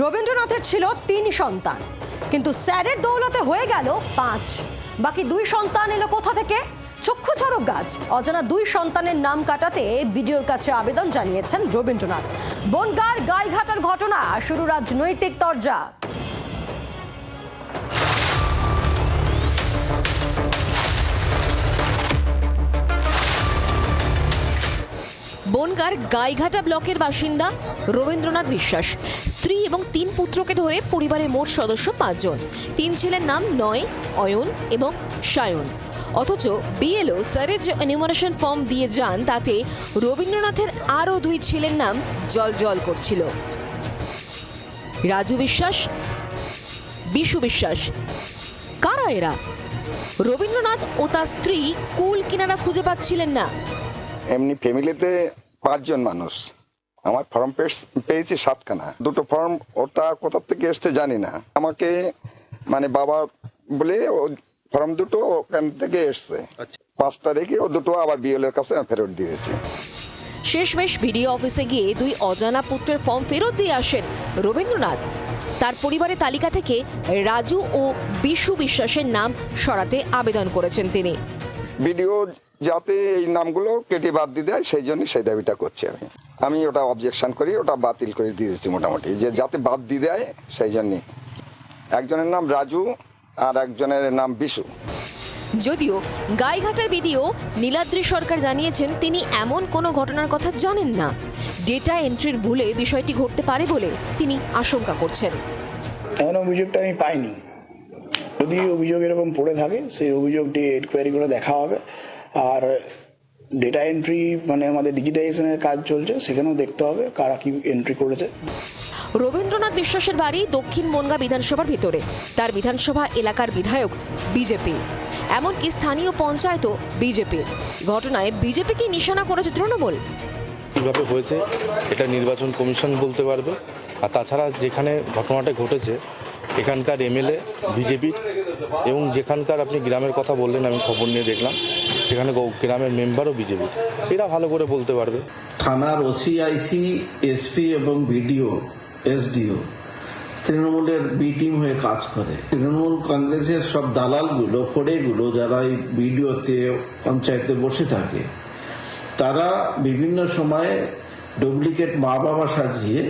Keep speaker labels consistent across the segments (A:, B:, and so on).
A: রবীন্দ্রনাথের ছিল তিন সন্তান। কিন্তু স্যারের দৌলতে হয়ে গেল পাঁচ। বাকি দুই সন্তান এলো কোথা থেকে? চক্ষুচরক গাছ। অজানা দুই সন্তানের নাম কাটাতে বিডিওর কাছে আবেদন জানিয়েছেন রবীন্দ্রনাথ। বনগার গাইঘাটার ঘটনা, শুরু রাজনৈতিক তরজা।
B: বনগার গাইঘাটা ব্লকের বাসিন্দা রবীন্দ্রনাথ বিশ্বাস। স্ত্রী এবং তিন পুত্রকে ধরে পরিবারের মোট সদস্য পাঁচজন। তিন ছেলের নাম নয়, অয়ন এবং সায়ন। অথচ বিএলও স্যারের যে এনিউমারেশন ফর্ম দিয়ে যান, তাতে রবীন্দ্রনাথের আরও দুই ছেলের নাম জল জল করছিল। রাজু বিশ্বাস, বিশু বিশ্বাস, কারা এরা? রবীন্দ্রনাথ ও তার স্ত্রী কুল কিনারা খুঁজে পাচ্ছিলেন না।
C: এমনি ফ্যামিলিতে পাঁচজন মানুষ। আমার ফর্ম পেয়েছি সাতখানা। দুটো ফর্ম ওটা কোথা থেকে এসছে জানি না। আমাকে মানে বাবা বলে ফর্ম দুটো ওখান থেকে এসছে। পাঁচটা রেখে ও দুটো আবার বিএল এর কাছে ফেরত দিয়েছি।
B: শেষমেশ ভিডিও অফিসে গিয়ে দুই অজানা পুত্রের ফর্ম ফেরত দিয়ে আসেন রবীন্দ্রনাথ। তার পরিবারের তালিকা থেকে রাজু ও বিশু বিশ্বাসের নাম সরাতে আবেদন করেছেন তিনি।
C: ভিডিও যাতে এই নামগুলো কেটে বাদ দিয়ে দেয় সেই জন্য সেই দাবিটা করছি আমি। আমি ওটা অবজেকশন করি ওটা বাতিল করে দিয়েছি মোটামুটি। যে যাতে বাদ দিয়ে দেয় সেই জন্যে। একজনের নাম রাজু আর একজনের নাম বিশু।
B: যদিও গাইঘাটার ভিডিও নীলাদ্রি সরকার জানিয়েছেন তিনি এমন কোনো ঘটনার কথা জানেন না। ডেটা এন্ট্রির ভুলে বিষয়টি ঘটতে পারে বলে তিনি আশঙ্কা করছেন।
D: এমন অভিযোগটা আমি পাইনি। যদি অভিযোগ এরকম পড়ে থাকে সেই অভিযোগটি এনকোয়ারি করে দেখা হবে। আর ডেটা এন্ট্রি মানে আমাদের ডিজিটাইজেশনের কাজ চলছে সেখানেও দেখতে হবে কারা কি এন্ট্রি করেছে।
B: রবীন্দ্রনাথ বিশ্বাসের বাড়ি দক্ষিণ বনগা বিধানসভার ভিতরে। তার বিধানসভা এলাকার বিধায়ক বিজেপি। এমনকি স্থানীয় পঞ্চায়েতও বিজেপি। ঘটনায় বিজেপি কি নিশানা করেছে তৃণমূল?
E: কীভাবে হয়েছে এটা নির্বাচন কমিশন বলতে পারবে। আর তাছাড়া যেখানে ঘটনাটা ঘটেছে এখানকার এমএলএ বিজেপির এবং যেখানকার আপনি গ্রামের কথা বললেন আমি খবর নিয়ে দেখলাম। সেখানে গ্রামের মেম্বারও বিজেপি এরা ভালো করে বলতে পারবে।
F: থানার ওসিআইসি এসপি এবং বিডিও এসডিও তৃণমূলের বি টিম হয়ে কাজ করে। তৃণমূল কংগ্রেসের সব দালালগুলো, ফোড়েগুলো যারা এই বিডিওতে পঞ্চায়েতে বসে থাকে, তারা বিভিন্ন সময়ে ডুপ্লিকেট মা বাবা সাজিয়ে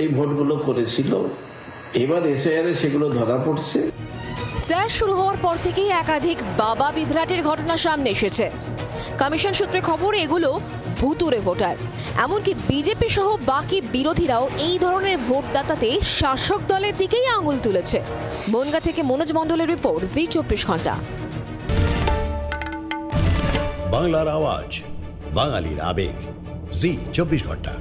F: এই ভোটগুলো করেছিল। এবার এসআইআরে সেগুলো ধরা পড়ছে।
B: স্যার, শুরু হওয়ার পর থেকেই একাধিক বাবা বিভ্রাটের ঘটনা সামনে এসেছে। কমিশন সূত্রে খবর, এগুলো ভুতুরে ভোটার। এমনকি বিজেপি সহ বাকি বিরোধীরাও এই ধরনের ভোটদাতাতে শাসক দলের দিকেই আঙুল তুলেছে। বনগা থেকে মনোজ মণ্ডলের রিপোর্ট, জি চব্বিশ ঘণ্টা।
G: বাংলার আওয়াজ, বাঙালির আবেগ, জি চব্বিশ ঘণ্টা।